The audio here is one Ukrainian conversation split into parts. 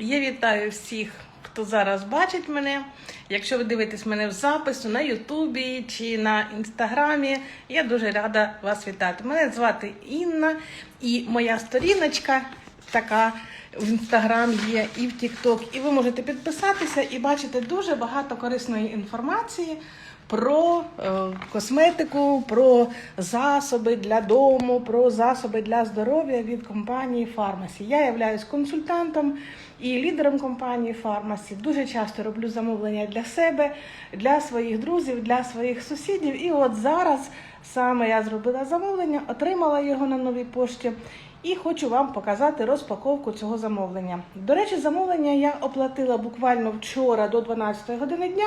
Я вітаю всіх, хто зараз бачить мене. Якщо ви дивитесь мене в запису на Ютубі чи на інстаграмі, я дуже рада вас вітати. Мене звати Інна, і моя сторіночка така в інстаграм є і в Тікток. І ви можете підписатися і бачити дуже багато корисної інформації. Про е, косметику, про засоби для дому, про засоби для здоров'я від компанії Фармасі. Я являюсь консультантом і лідером компанії Фармасі. Дуже часто роблю замовлення для себе, для своїх друзів, для своїх сусідів. І от зараз саме я зробила замовлення, отримала його на новій пошті. І хочу вам показати розпаковку цього замовлення. До речі, замовлення я оплатила буквально вчора до 12 години дня,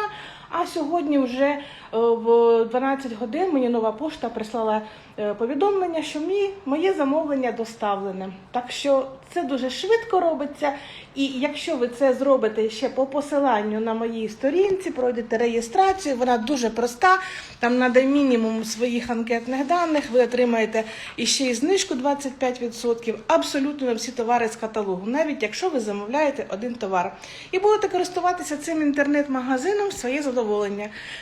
а сьогодні вже е, в 12 годин мені нова пошта прислала е, повідомлення, що мій, моє замовлення доставлене. Так що це дуже швидко робиться. І якщо ви це зробите ще по посиланню на моїй сторінці, пройдете реєстрацію, вона дуже проста. Там треба мінімум своїх анкетних даних, ви отримаєте іще й знижку 25%, абсолютно на всі товари з каталогу, навіть якщо ви замовляєте один товар. І будете користуватися цим інтернет-магазином своє задоволення.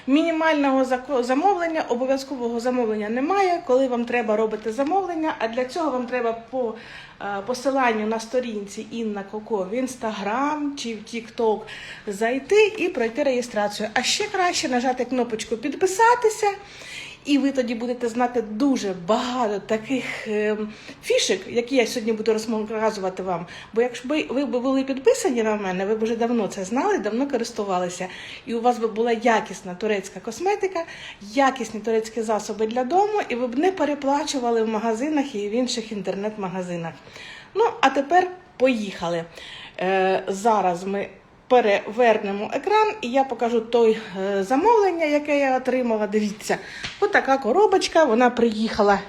Мінімального зако- замовлення, обов'язкового замовлення немає. Коли вам треба робити замовлення, а для цього вам треба по е, посиланню на сторінці Інна Коко в Інстаграм чи в Тікток зайти і пройти реєстрацію. А ще краще нажати кнопочку підписатися. І ви тоді будете знати дуже багато таких е, фішек, які я сьогодні буду розказувати вам. Бо якщо би ви були підписані на мене, ви б вже давно це знали, давно користувалися. І у вас би була якісна турецька косметика, якісні турецькі засоби для дому, і ви б не переплачували в магазинах і в інших інтернет-магазинах. Ну, а тепер поїхали. Е, зараз ми перевернемо екран, і я покажу той е, замовлення, яке я отримала. Дивіться, отака коробочка, вона приїхала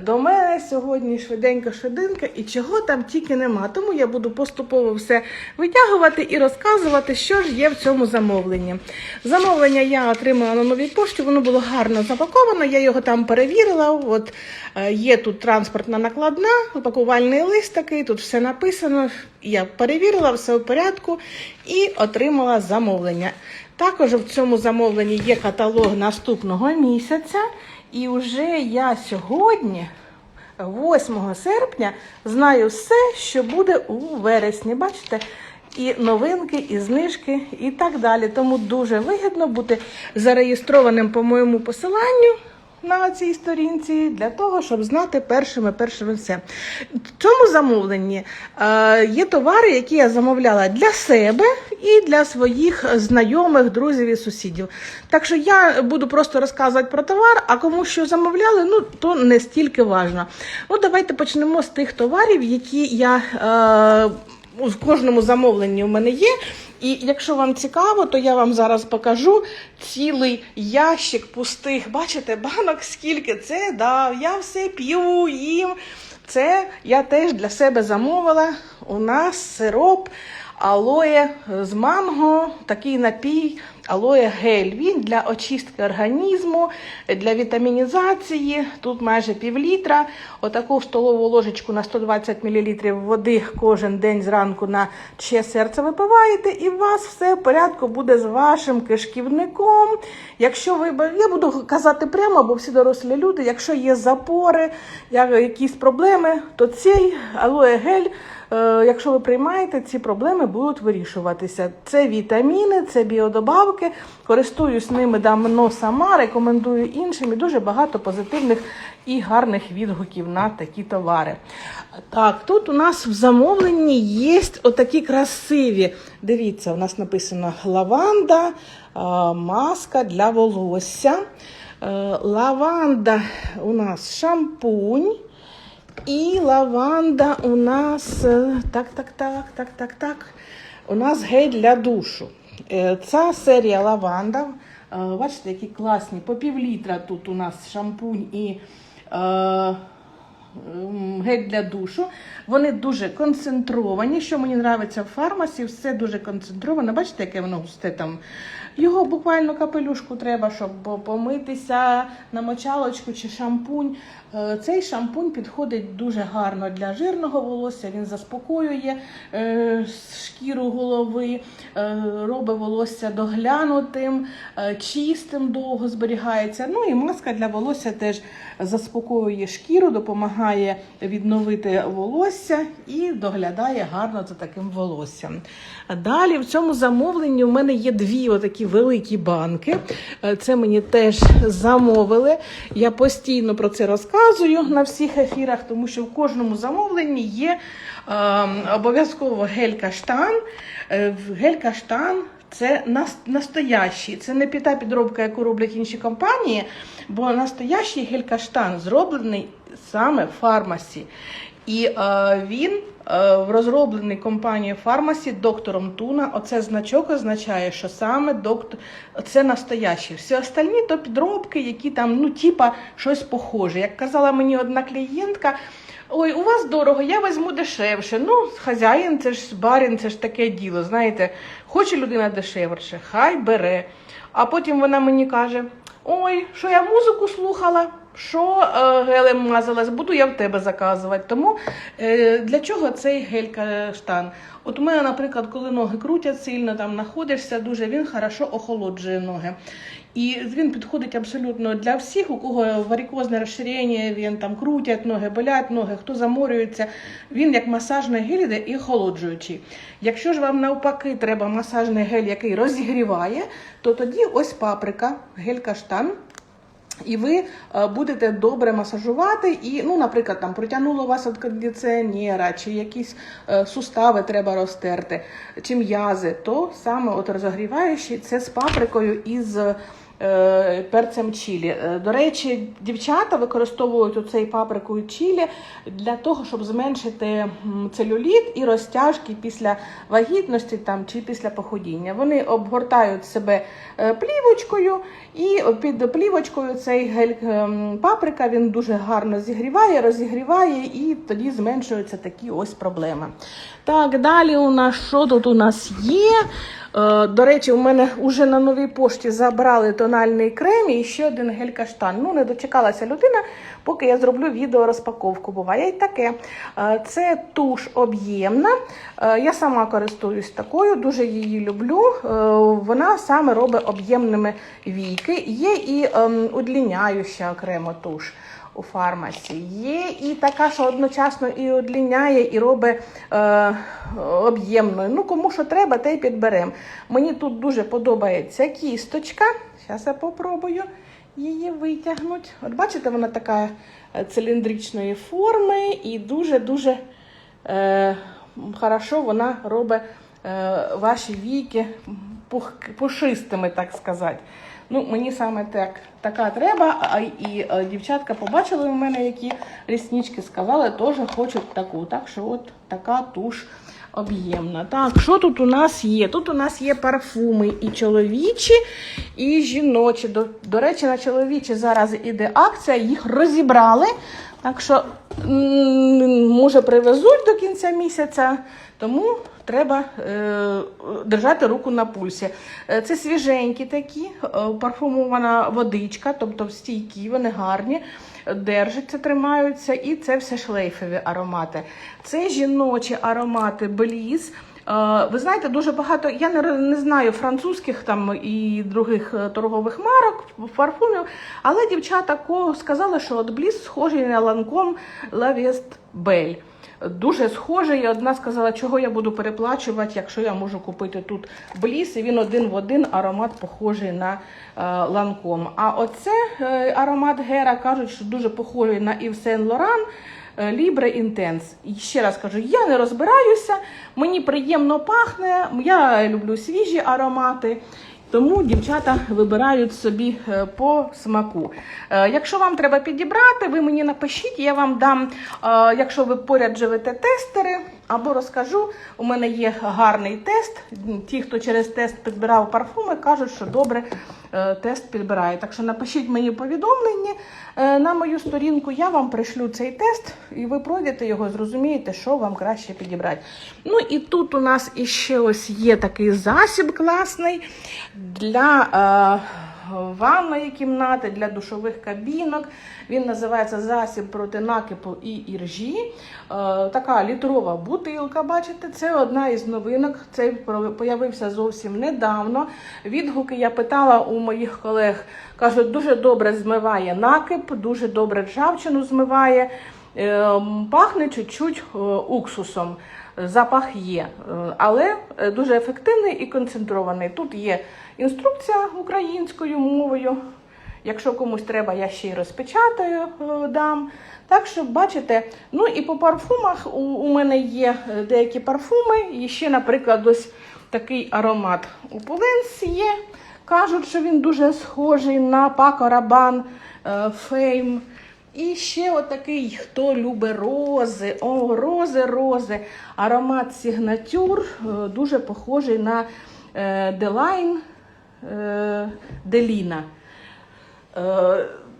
до мене сьогодні швиденько швиденько і чого там тільки нема. Тому я буду поступово все витягувати і розказувати, що ж є в цьому замовленні. Замовлення я отримала на новій пошті, воно було гарно запаковано, я його там перевірила. От е, є тут транспортна накладна, пакувальний лист такий, тут все написано. Я перевірила, все в порядку і отримала замовлення. Також в цьому замовленні є каталог наступного місяця. І вже я сьогодні, 8 серпня, знаю все, що буде у вересні. Бачите? І новинки, і знижки, і так далі. Тому дуже вигідно бути зареєстрованим по моєму посиланню на цій сторінці для того, щоб знати першими першими все. В цьому замовленні е, є товари, які я замовляла для себе і для своїх знайомих, друзів і сусідів. Так що я буду просто розказувати про товар, а кому що замовляли, ну то не стільки важно. Ну, давайте почнемо з тих товарів, які я. Е, в кожному замовленні у мене є. І якщо вам цікаво, то я вам зараз покажу цілий ящик пустих. Бачите, банок скільки це да, я все п'ю, їм. Це я теж для себе замовила. У нас сироп алоє з манго, такий напій. Алоє гель. Він для очистки організму, для вітамінізації. Тут майже пів літра. Отаку столову ложечку на 120 мл води кожен день зранку на ще серце випиваєте, і у вас все в порядку буде з вашим кишківником. Якщо ви я буду казати прямо, бо всі дорослі люди, якщо є запори, якісь проблеми, то цей алоє гель. Е, Якщо ви приймаєте, ці проблеми будуть вирішуватися. Це вітаміни, це біодобавки. Користуюсь ними давно сама, рекомендую іншим і дуже багато позитивних і гарних відгуків на такі товари. Так, тут у нас в замовленні є отакі красиві. Дивіться, у нас написано лаванда, е, маска для волосся. Е, Лаванда у нас шампунь. І лаванда у нас е, так, так, так, так, так, так. У нас гель для душу. Е, Ця серія лаванда. е, Бачите, які класні. По пів літра тут у нас шампунь і е, гель для душу. Вони дуже концентровані. Що мені подобається в фармасі, все дуже концентровано. Бачите, яке воно густе там. Його буквально капелюшку треба, щоб помитися на мочалочку чи шампунь. Е, Цей шампунь підходить дуже гарно для жирного волосся. Він заспокоює е, шкіру голови, е, робить волосся доглянутим, чистим довго зберігається. Ну і маска для волосся теж заспокоює шкіру, допомагає відновити волосся і доглядає гарно за таким волоссям. Далі в цьому замовленні у мене є дві отакі великі банки. Це мені теж замовили. Я постійно про це розказую на всіх ефірах, тому що в кожному замовленні є е, обов'язково гель-каштан. Гель-каштан це настоящий, це не піта підробка, яку роблять інші компанії, бо настоящий гель-каштан зроблений саме в фармасі. І е, він е, розроблений компанією фармасі доктором Туна. Оце значок означає, що саме доктор це настоящий. Всі остальні то підробки, які там, ну, типа, щось похоже. Як казала мені одна клієнтка. Ой, у вас дорого, я візьму дешевше. Ну, хазяїн, це ж барин, це ж таке діло. Знаєте, хоче людина дешевше, хай бере. А потім вона мені каже: Ой, що я музику слухала, що е, гелем мазалась, буду я в тебе заказувати. Тому е, для чого цей гель-каштан? От у мене, наприклад, коли ноги крутять сильно, там знаходишся дуже, він хорошо охолоджує ноги. І він підходить абсолютно для всіх, у кого варикозне розширення, він там крутять ноги, болять ноги, хто заморюється. Він як масажний гель іде і охолоджуючий. Якщо ж вам навпаки треба масажний гель, який розігріває, то тоді ось паприка, гель-каштан. І ви е, будете добре масажувати, і, ну, наприклад, там протягнуло вас від кондиціонера, чи якісь е, сустави треба розтерти, чи м'язи, то саме от розогріваючий це з паприкою із перцем чілі. Е, До речі, дівчата використовують оцей паприку чілі для того, щоб зменшити целюліт і розтяжки після вагітності там, чи після походіння. Вони обгортають себе е, плівочкою, і під плівочкою цей гель ем, він дуже гарно зігріває, розігріває, і тоді зменшуються такі ось проблеми. Так, далі у нас що тут у нас є? Е, До речі, у мене вже на новій пошті забрали тональний крем і ще один гель-каштан. Ну, не дочекалася людина, поки я зроблю відео розпаковку. Буває і таке. Е, Це туш об'ємна. Е, Я сама користуюсь такою, дуже її люблю. Вона саме робить об'ємними війки. Є і ем, удліняюча окремо туш у фармасі. Є і така, що одночасно і одліняє, і робить е, об'ємною. Ну, кому що треба, те й підберемо. Мені тут дуже подобається кісточка. Зараз я попробую її витягнути. От бачите, вона така е, циліндричної форми і дуже-дуже е, хорошо вона робить е, ваші віки пух, пушистими, так сказати. Ну, мені саме так, така треба, а і а, дівчатка побачили у мене, які ріснички, сказали, теж хочуть таку. Так що от така туш об'ємна. Так, що тут у нас є? Тут у нас є парфуми і чоловічі, і жіночі. До, до речі, на чоловічі зараз іде акція, їх розібрали. Так що, може, привезуть до кінця місяця, тому треба е, держати руку на пульсі. Е, Це свіженькі такі, е, парфумована водичка, тобто стійкі, вони гарні, держаться, тримаються, і це все шлейфові аромати. Це жіночі аромати Беліз. Е, Ви знаєте, дуже багато, я не, не знаю французьких там і других е, торгових марок, парфумів, але дівчата сказали, що от Бліс схожий на ланком La Veste Дуже схожий. І одна сказала, чого я буду переплачувати, якщо я можу купити тут Бліс, і він один в один аромат похожий на е, ланком. А оце е, аромат Гера кажуть, що дуже похожий на Yves Saint Laurent. Е, Libre Intense. І ще раз кажу, я не розбираюся, мені приємно пахне, я люблю свіжі аромати. Тому дівчата вибирають собі е, по смаку. Е, Якщо вам треба підібрати, ви мені напишіть, я вам дам, якщо ви поряд живете тестери, або розкажу. У мене є гарний тест. Ті, хто через тест підбирав парфуми, кажуть, що добре е, тест підбирає. Так що напишіть мені повідомлення е, на мою сторінку, я вам пришлю цей тест, і ви пройдете його, зрозумієте, що вам краще підібрати. Ну і тут у нас іще ось є такий засіб класний для. Ванної кімнати для душових кабінок. Він називається засіб проти накипу і іржі. Е, така літрова бутилка, бачите, це одна із новинок. Цей появився зовсім недавно. Відгуки я питала у моїх колег. Кажуть, дуже добре змиває накип, дуже добре ржавчину змиває. Е, Пахне чуть-чуть е, уксусом. Запах є, е, але е, дуже ефективний і концентрований. Тут є інструкція українською мовою. Якщо комусь треба, я ще й розпечатаю дам. Так що бачите, ну і по парфумах у, у мене є деякі парфуми. І ще, наприклад, ось такий аромат у є. Кажуть, що він дуже схожий на Rabanne е, Fame. І ще отакий, хто любить рози, о, рози, рози. Аромат Сігнатюр е, дуже похожий на е, Делайн е, Деліна.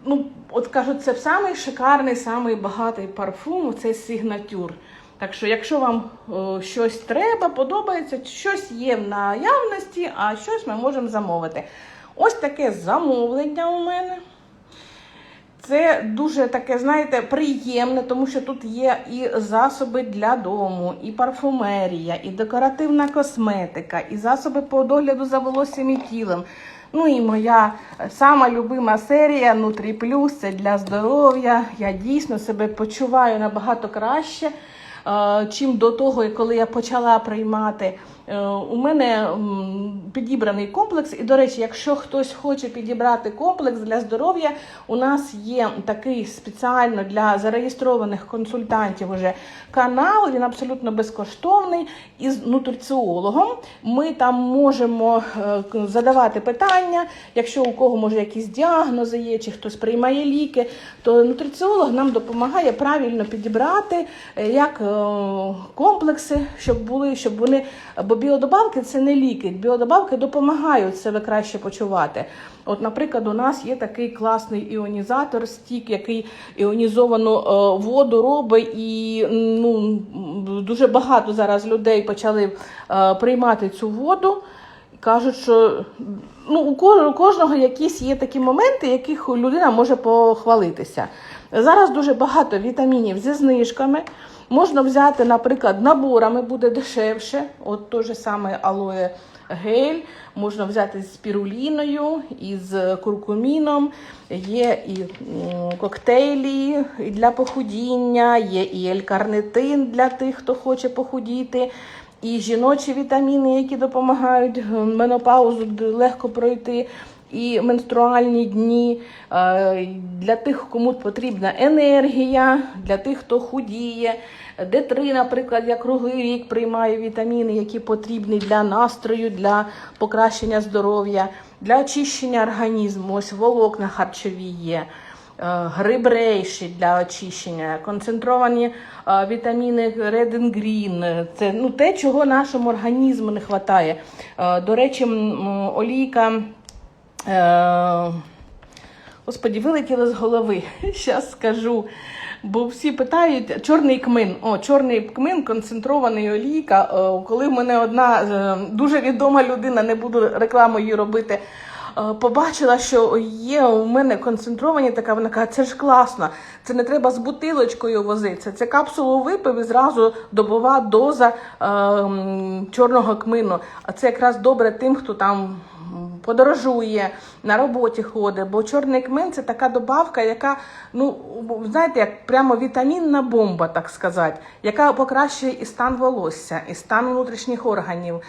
Ну, от кажуть, це самий шикарний, самий багатий парфум, це Сігнатюр. Так що, якщо вам щось треба, подобається, щось є в наявності, а щось ми можемо замовити. Ось таке замовлення у мене. Це дуже таке, знаєте, приємне, тому що тут є і засоби для дому, і парфумерія, і декоративна косметика, і засоби по догляду за волоссям і тілом. Ну і моя сама любима серія Нутрі Плюс це для здоров'я. Я дійсно себе почуваю набагато краще, е, чим до того, коли я почала приймати. Е, У мене підібраний комплекс, і, до речі, якщо хтось хоче підібрати комплекс для здоров'я, у нас є такий спеціально для зареєстрованих консультантів уже канал. Він абсолютно безкоштовний із нутриціологом. Ми там можемо е, задавати питання. Якщо у кого може якісь діагнози є, чи хтось приймає ліки, то нутриціолог нам допомагає правильно підібрати е, як комплекси, щоб були, щоб вони. Біодобавки це не ліки. Біодобавки допомагають себе краще почувати. От, наприклад, у нас є такий класний іонізатор, стік, який іонізовану е, воду робить, і ну, дуже багато зараз людей почали е, приймати цю воду. Кажуть, що ну, у кожного якісь є такі моменти, яких людина може похвалитися. Зараз дуже багато вітамінів зі знижками. Можна взяти, наприклад, наборами буде дешевше. От той же саме алоє гель, можна взяти з спіруліною, із куркуміном. Є і коктейлі для похудіння, є і елькарнитин для тих, хто хоче похудіти. І жіночі вітаміни, які допомагають менопаузу легко пройти, і менструальні дні е, для тих, кому потрібна енергія, для тих, хто худіє. Д3, наприклад, я круглий рік приймаю вітаміни, які потрібні для настрою, для покращення здоров'я, для очищення організму. Ось волокна харчові є. Е, грибрейші для очищення, концентровані е, вітаміни Red and Green. Це ну, те, чого нашому організму не вистачає. До речі, олійка. Е, Господі, вилетіло з голови. Зараз скажу. Бо всі питають, чорний кмин. О, чорний кмин, концентрований олійка. Е, Коли в мене одна е, дуже відома людина, не буду рекламу її робити, побачила, що є у мене концентровані така, вона каже, це ж класно, це не треба з бутилочкою возитися. Це капсулу випив і зразу добова доза е, чорного кмину. А це якраз добре тим, хто там подорожує, на роботі ходить, бо чорний кмин це така добавка, яка, ну, знаєте, як прямо вітамінна бомба, так сказати, яка покращує і стан волосся, і стан внутрішніх органів,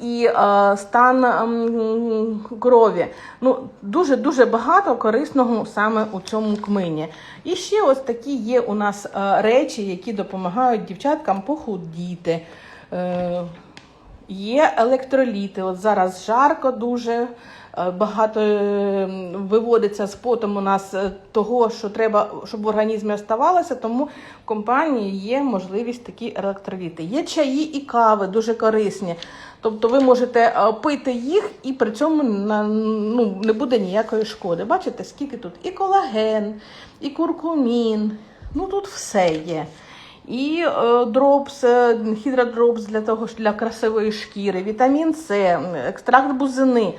і е, стан ем, крові. Ну, дуже-дуже багато корисного саме у цьому кмині. І ще ось такі є у нас е, речі, які допомагають дівчаткам похудіти. Е, Є електроліти. От зараз жарко дуже. е, багато е, виводиться з потом у нас е, того, що треба, щоб в організмі оставалося, тому в компанії є можливість такі електроліти. Є чаї і кави, дуже корисні. Тобто ви можете пити їх і при цьому ну, не буде ніякої шкоди. Бачите, скільки тут і колаген, і куркумін. Ну тут все є. І е, дропс, е, хідродропс для того для красивої шкіри, вітамін С, екстракт бузини.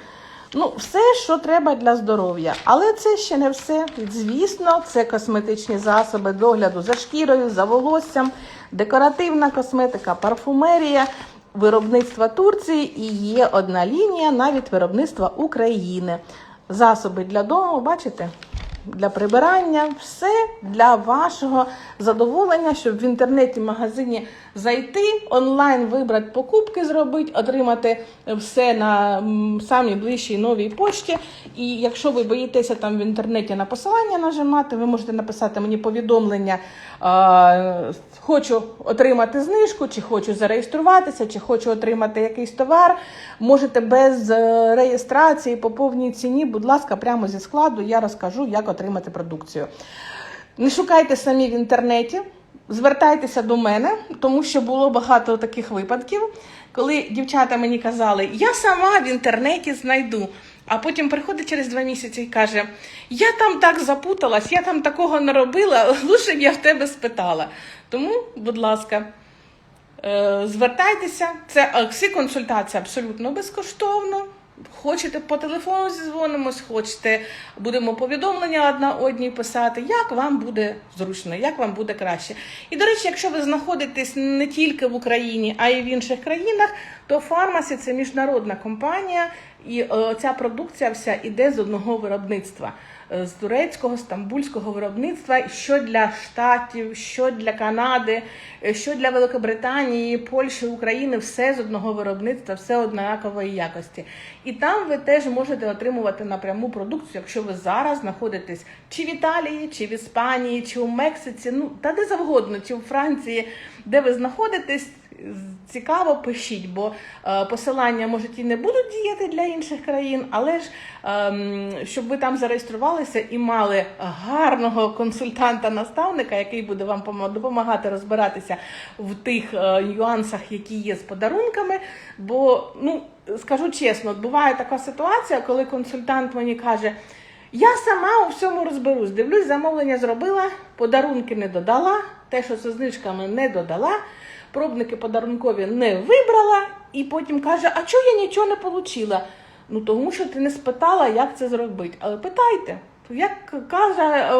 Ну, все, що треба для здоров'я. Але це ще не все. Звісно, це косметичні засоби догляду за шкірою, за волоссям, декоративна косметика, парфумерія, виробництва Турції і є одна лінія навіть виробництва України. Засоби для дому, бачите? Для прибирання, все для вашого задоволення, щоб в інтернеті магазині зайти, онлайн вибрати покупки, зробити, отримати все на самій ближчій новій пошті. І якщо ви боїтеся там в інтернеті на посилання нажимати, ви можете написати мені повідомлення. Хочу отримати знижку, чи хочу зареєструватися, чи хочу отримати якийсь товар. Можете без е, реєстрації по повній ціні, будь ласка, прямо зі складу я розкажу, як отримати продукцію. Не шукайте самі в інтернеті, звертайтеся до мене, тому що було багато таких випадків, коли дівчата мені казали, я сама в інтернеті знайду. А потім приходить через два місяці і каже: Я там так запуталась, я там такого не робила, лучше б я в тебе спитала. Тому, будь ласка, е, звертайтеся, це е, всі консультації абсолютно безкоштовно. Хочете по телефону зізвонимось, хочете, будемо повідомлення одна одній писати, як вам буде зручно, як вам буде краще. І до речі, якщо ви знаходитесь не тільки в Україні, а й в інших країнах, то Фармасі це міжнародна компанія, і е, ця продукція вся іде з одного виробництва. Е, З турецького, стамбульського виробництва, що для Штатів, що для Канади, е, що для Великобританії, Польщі, України, все з одного виробництва, все однакової якості. І там ви теж можете отримувати напряму продукцію, якщо ви зараз знаходитесь чи в Італії, чи в Іспанії, чи у Мексиці, ну та де завгодно, чи у Франції, де ви знаходитесь. Цікаво, пишіть, бо е, посилання можуть і не будуть діяти для інших країн, але ж ем, щоб ви там зареєструвалися і мали гарного консультанта-наставника, який буде вам допомагати розбиратися в тих е, нюансах, які є з подарунками. Бо, ну скажу чесно, буває така ситуація, коли консультант мені каже. Я сама у всьому розберусь. Дивлюсь, замовлення зробила, подарунки не додала, те, що зі знижками не додала, пробники подарункові не вибрала, і потім каже: А чого я нічого не отримала? Ну тому що ти не спитала, як це зробити. Але питайте. Як каже,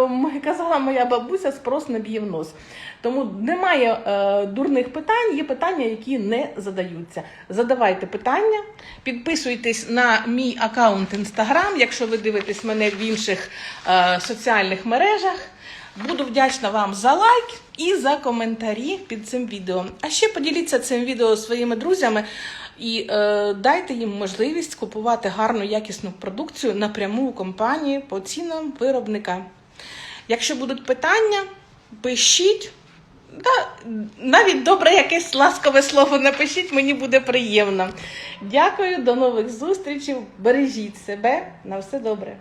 казала моя бабуся, спрос не б'є в нос. Тому немає е, дурних питань, є питання, які не задаються. Задавайте питання, підписуйтесь на мій аккаунт Instagram, якщо ви дивитесь мене в інших е, соціальних мережах. Буду вдячна вам за лайк і за коментарі під цим відео. А ще поділіться цим відео своїми друзями і е, дайте їм можливість купувати гарну якісну продукцію напряму у компанії по цінам виробника. Якщо будуть питання, пишіть. Да, навіть добре якесь ласкове слово напишіть, мені буде приємно. Дякую, до нових зустрічей. Бережіть себе. На все добре.